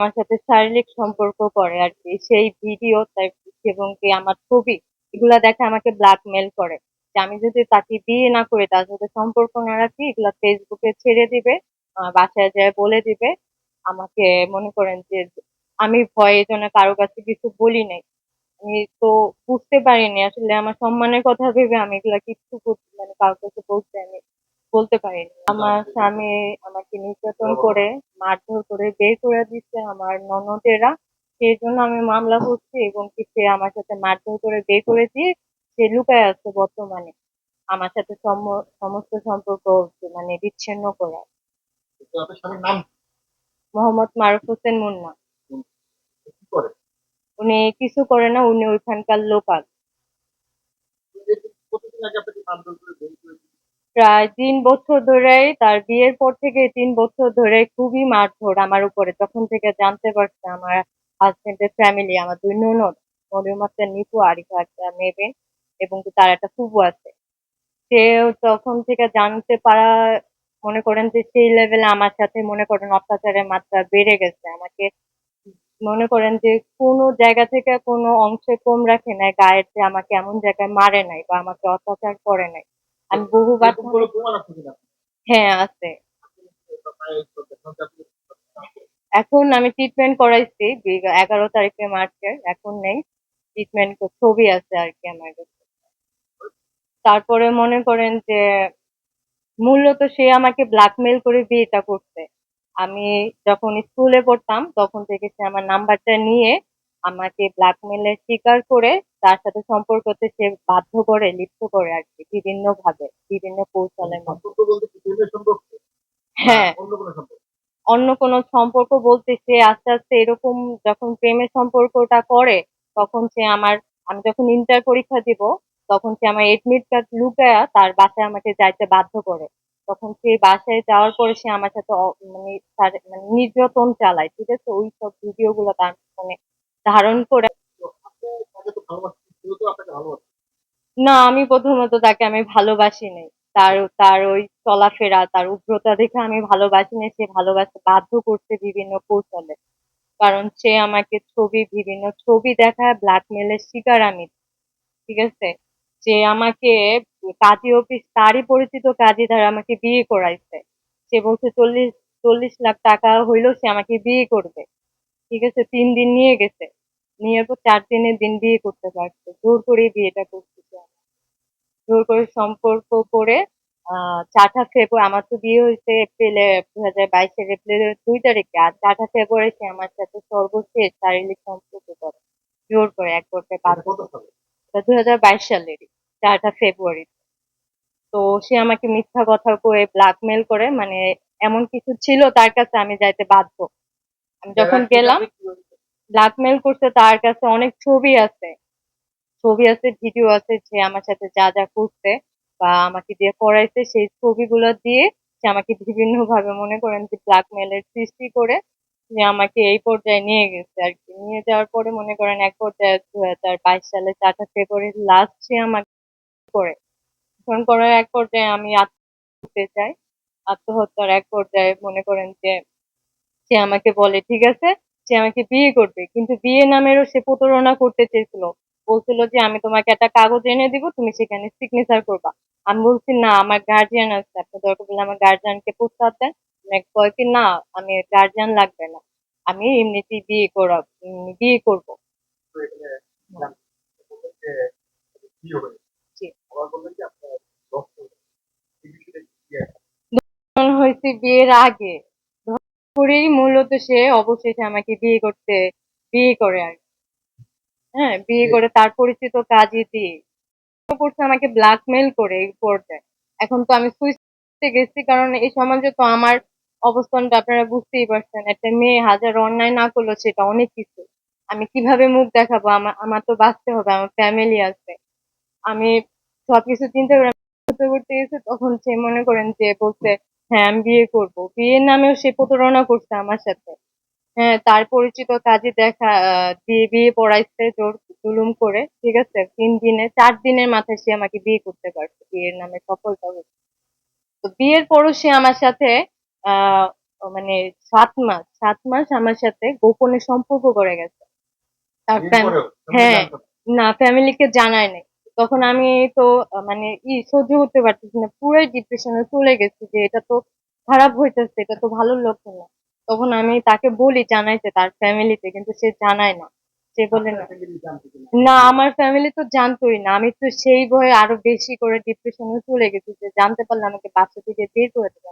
আমার সাথে শারীরিক সম্পর্ক করে আর কি। সেই ভিডিও এবং কি আমার ছবি, এগুলা দেখে আমাকে ব্ল্যাকমেল করে যে আমি যদি তাকে বিয়ে না করে, তার সাথে সম্পর্ক না রাখি, এগুলা ফেসবুকে ছেড়ে দিবে বাসায় যায় বলে দিবে। আমাকে মনে করেন যে আমি ভয়ে জন্য কারও কাছে কিছু বলি নাই। আমি তো বুঝতে পারিনি আসলে আমার সম্মানের কথা ভেবে আমি এগুলা করতে মানে কারোর কাছে বলতে আমি বলতে পারিনি আমার স্বামী আমাকে নির্যাতন করে মারধর করে বের করে দিচ্ছে আমার ননদেরা। সেই জন্য আমি মামলা করছি এবং কি সে আমার সাথে মারধর করে বের করে দিয়ে সে লুকায় আছে বর্তমানে। আমার সাথে সমস্ত সম্পর্ক মানে বিচ্ছিন্ন করা। মোহাম্মদ মারুফ হোসেন মুন্না। উনি কিছু করে না উনি ওইখানকার লোকাল। প্রায় তিন বছর ধরেই তার বিয়ের পর থেকে তিন বছর ধরে খুবই মারধর আমার উপরে। তখন থেকে জানতে পারছে আমার হাজবেন্ডের ফ্যামিলি আমার দুই ননদ মরিয়ম নিপু, আরিফা একটা মেয়ে এবং তার একটা ফুবু আছে। সেও তখন থেকে জানতে পারা, মনে করেন যে সেই লেভেলে আমার সাথে মনে করেন অত্যাচারের মাত্রা বেড়ে গেছে। আমাকে মনে করেন যে কোনো জায়গা থেকে কোনো অংশে কম রাখে নাই, গায়ের যে আমাকে এমন জায়গায় মারে নাই বা আমাকে অত্যাচার করে নাই। আমি বহুবার হ্যাঁ আছে? এখন আমি ট্রিটমেন্ট করাইছি এগারো তারিখে মার্চের এখন নেই। ট্রিটমেন্ট ছবি আছে আর কি আমার কাছে। তারপরে মনে করেন যে মূলত সে আমাকে ব্ল্যাকমেল করে বিয়েটা করছে। আমি যখন স্কুলে পড়তাম তখন থেকে সে আমার নাম্বারটা নিয়ে আমাকে ব্ল্যাকমেলের শিকার করে তার সাথে সম্পর্কতে সে বাধ্য করে লিপ্ত করে আর কি বিভিন্ন ভাবে বিভিন্ন কৌশলের মধ্যে হ্যাঁ। অন্য কোনো সম্পর্ক? অন্য কোনো সম্পর্ক বলতে সে আস্তে আস্তে এরকম যখন প্রেমের সম্পর্কটা করে তখন সে আমার আমি যখন ইন্টার পরীক্ষা দিব তখন সে আমার এডমিট কার্ড লুকায়া তার বাসায় আমাকে যাইতে বাধ্য করে। তখন সেই বাসায় যাওয়ার পরে সে আমার সাথে মানে মানে নির্যাতন চালায় ঠিক আছে? ওই সব ভিডিও গুলো তার মানে ধারণ করে না, আমি প্রথমত তাকে আমি ভালোবাসি নাই। তার তার ওই চলাফেরা, তার উগ্রতা দেখে আমি ভালোবাসি নাই, সে ভালোবাসতে বাধ্য করছে বিভিন্ন কৌশলে। কারণ সে আমাকে ছবি, বিভিন্ন ছবি দেখায় ব্ল্যাকমেলের শিকার আমি। ঠিক আছে? সে আমাকে কাজী অফিস, তারই পরিচিত কাজী দ্বারা আমাকে বিয়ে করাইছে। সে বলছে, চল্লিশ চল্লিশ লাখ টাকা হইলেও সে আমাকে বিয়ে করবে। ঠিক আছে? তিন দিন নিয়ে গেছে। নিয়ে পর চার দিনের দিন বিয়ে করতে পারছে। জোর করে বিয়েটা করতেছে জোর করে সম্পর্ক করে আহ চারটা ফেব্রুয়ারি আমার তো বিয়ে হয়েছে এপ্রিলে দু হাজার বাইশের এপ্রিলের দুই তারিখে। আর চারটা ফেব্রুয়ারি সে আমার সাথে সর্বশেষ শারীরিক সম্পর্ক করে। জোর করে এক বাধ্য কত সালে? হাজার বাইশ সালেরই চারটা ফেব্রুয়ারি। তো সে আমাকে মিথ্যা কথা কয়ে ব্ল্যাকমেল করে মানে এমন কিছু ছিল তার কাছে আমি যাইতে বাধ্য। আমি যখন গেলাম ব্ল্যাকমেল করছে তার কাছে অনেক ছবি আছে। ছবি আছে ভিডিও আছে যে আমার সাথে যা যা করছে বা আমাকে দিয়ে করাইছে সেই ছবিগুলো দিয়ে সে আমাকে বিভিন্ন ভাবে মনে করেন যে ব্ল্যাকমেলের সৃষ্টি করে যে আমাকে এই পর্যায়ে নিয়ে গেছে আর কি। নিয়ে যাওয়ার পরে মনে করেন এক পর্যায়ে দু হাজার বাইশ সালে চারটা ফেব্রুয়ারি লাস্ট সে আমাকে করে। ফোন করার এক পর্যায়ে আমি আত্মহত্যা চাই। আত্মহত্যার এক পর্যায়ে মনে করেন যে সে আমাকে বলে, ঠিক আছে সে আমাকে বিয়ে করবে। কিন্তু বিয়ে নামেরও সে প্রতারণা করতে চেয়েছিল। বলছিল যে আমি তোমাকে একটা কাগজ এনে দিব তুমি সেখানে সিগনেচার করবা। আমি বলছি না আমার গার্জিয়ান আছে। আপনি দরকার পড়লে আমার গার্জিয়ানকে প্রস্তাব দেন। কয় কি না আমি গার্জিয়ান লাগবে না। আমি এমনিতেই বিয়ে করা বিয়ে করব। হয়েছে বিয়ের আগে। করেই মূলত সে অবশেষে আমাকে বিয়ে করতে বিয়ে করে আর। হ্যাঁ বিয়ে করে তার পরিচিত কাজই দিয়ে করছে আমাকে ব্ল্যাকমেল করে এই পর্যায়ে। এখন তো আমি সুইচে গেছি কারণ এই সমাজে তো আমার অবস্থানটা আপনারা বুঝতেই পারছেন। একটা মেয়ে হাজার অন্যায় না করল সেটা অনেক কিছু। আমি কীভাবে মুখ দেখাবো? আমার আমার তো বাঁচতে হবে আমার ফ্যামিলি আছে। আমি সবকিছু চিন্তা করে করতে করতে গেছে তখন সে মনে করেন যে বলছে হ্যাঁ আমি বিয়ে করব। বিয়ের নামেও সে প্রতারণা করছে আমার সাথে। হ্যাঁ তার পরিচিত কাজে দেখা আহ, দিয়ে বিয়ে পড়াইছে জোর জুলুম করে ঠিক আছে? তিন দিনে চার দিনের মাথায় সে আমাকে বিয়ে করতে পারছে। বিয়ের নামে সফলতা হয়েছে। তো বিয়ের পরও সে আমার সাথে আহ মানে সাত মাস সাত মাস আমার সাথে গোপনে সম্পর্ক করে গেছে। তার হ্যাঁ। জানতো? না ফ্যামিলিকে জানায় নাই তখন আমি তো মানে ই সহ্য করতে পারতেছি না। পুরোই ডিপ্রেশনে চলে গেছি যে এটা তো খারাপ হইতেছে, এটা তো ভালো লক্ষণ না। তখন আমি তাকে বলি জানাইতে তার ফ্যামিলিতে কিন্তু সে জানায় না। সে বলে না? না, আমার ফ্যামিলি তো জানতোই না। আমি তো সেই ভয়ে আরও বেশি করে ডিপ্রেশনে চলে গেছি যে জানতে পারলে আমাকে বাসা থেকে বের করে দেবে।